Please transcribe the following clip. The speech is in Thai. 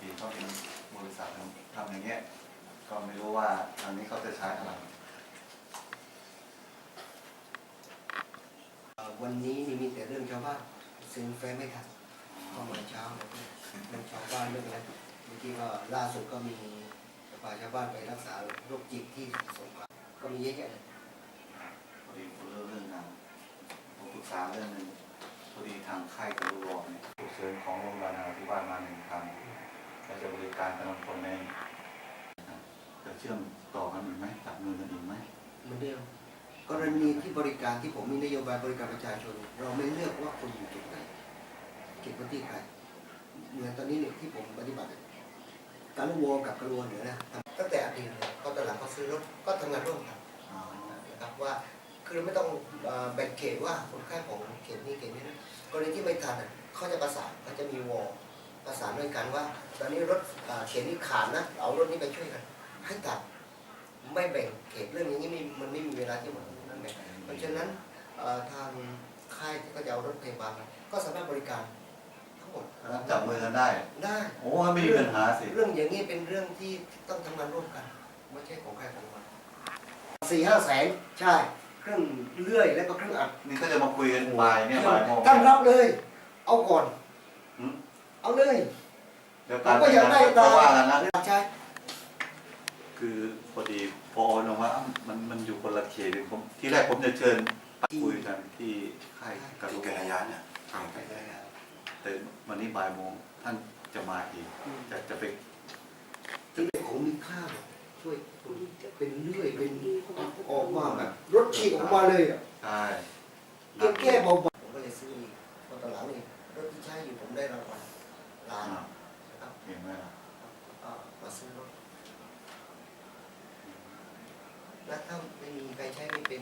ปีเขาเป็นบริษัททำอย่างเงี้ย ก็ไม่รู้ว่าทางนี้เขาจะใช้อะไร วันนี้นี่มีแต่เรื่องชาวบ้านซื้อแฟไม่ทันเข้ามาเช้าเลยเรื่องชาวบ้านเรื่องอะไรเมื่อกี้ก็ล่าสุดก็มีพาชาวบ้านไปรักษาโรคจิตที่สงขลาก็มีเยอะแยะเลยพอดีผมเรื่องงานผมปรึกษาเรื่องหนึ่งพอดีทางค่ายกระรองเนี่ย การกำลังคนในจะเชื่อมต่อกันอีกไหมจับมือกันอีกไหมเหมือนเดิมกรณีที่บริการที่ผมมีนโยบายบริการประชาชน เราไม่เลือกว่าคนอยู่จุดไหนเขตพื้นที่ใครเหมือนตอนนี้เนี่ยที่ผมปฏิบัติการลุวกับกระลวนเหนือนะตั้งแต่อดีตเลยก็ตอนหลังเขาซื้อรถก็ทำงานร่วมกันนะครับว่าคือเราไม่ต้องแบ่งเขตว่าคนไข้ของเขตนี้เขตนี้นะกรณีที่ไม่ทันเขาจะประสานเขาจะมีวอล ประสานด้วยกันว่า ตอนนี้รถเอ่อเขตนี้ขาดนะ เอารถนี้ไปช่วยกัน ให้ตัดไม่แบ่งเขตเรื่องอย่างนี้ไม่มันไม่มีเวลาที่หมดนั่นเองเพราะฉะนั้นเอ่อทางค่ายที่เขาจะเอารถพยาบาลมาก็สามารถบริการทั้งหมดจับมือกันได้ ได้โอ้ไม่มีปัญหาสิเรื่องอย่างนี้เป็นเรื่องที่ต้องทำงานร่วมกันไม่ใช่ของใครของมันสี่ห้าแสนใช่เครื่องเลื่อยแล้วก็เครื่องอัดนี่ก็จะมาคุยกันบ่ายเนี่ยบ่ายโมงตั้งรับเลย เอาก่อนหืม เอาเลย เดี๋ยวการผมก็อยากได้ตาก็ว่ากันนะใช่คือพอดีพอลงว่าอ้าวมันมันอยู่คนละเขตผมที่แรกผมจะเชิญไปคุยกันที่ค่ายกรุณายะเนี่ยไปเลยครับแต่วันนี้บ่ายโมงท่านจะมาอีกจะจะไปที่เป็นของมีค่าช่วยเป็นเลื่อยเป็นออกมาแบบรถฉีกออกมาเลยอะใช่แค่แค่เบาๆผมก็เลยซื้ออีกพอตอนหลังนี่รถที่ใช้อยู่ผมได้รางวัล ล้านนะครับเห็นไหมล่ะก็มาซื้อรถ แล้วถ้าไม่มีใครใช้ไม่เป็น